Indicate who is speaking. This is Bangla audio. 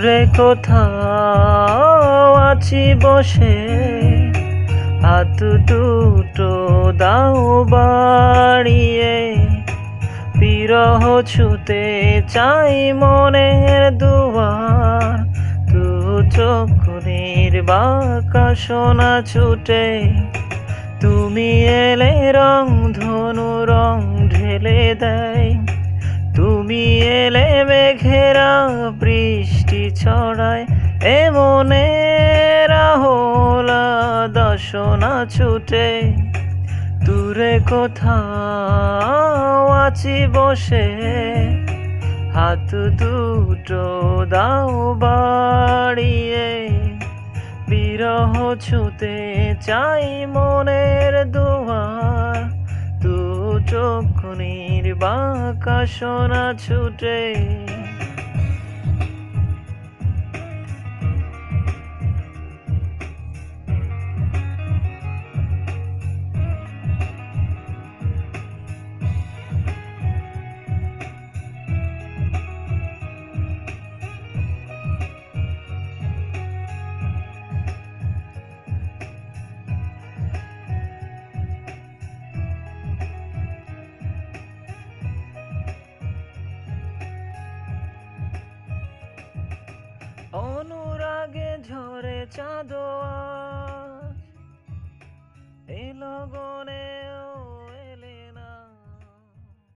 Speaker 1: দূরে কোথাও আছি বসে। হাত দুটো দাও বাড়িয়ে। বিরহ ছুতে চাই মনের দুয়ার। তু চোখের বাঁকা সোনা ছুটে। তুমি এলে রং ধনু রং ঢেলে দেয়। তুমি বৃষ্টি ছড়ায়, এ এমনে রাহলা দশনা ছুটে। দূরে কোথাও আছি বসে, হাত দুটো দাও বাড়িয়ে। বিরহ ছুতে চাই মনের দুয়ার, দু চোখ নির্বাকা সোনা ছুটে। অনুরাগে ঝরে চাঁদোয়া এলো গো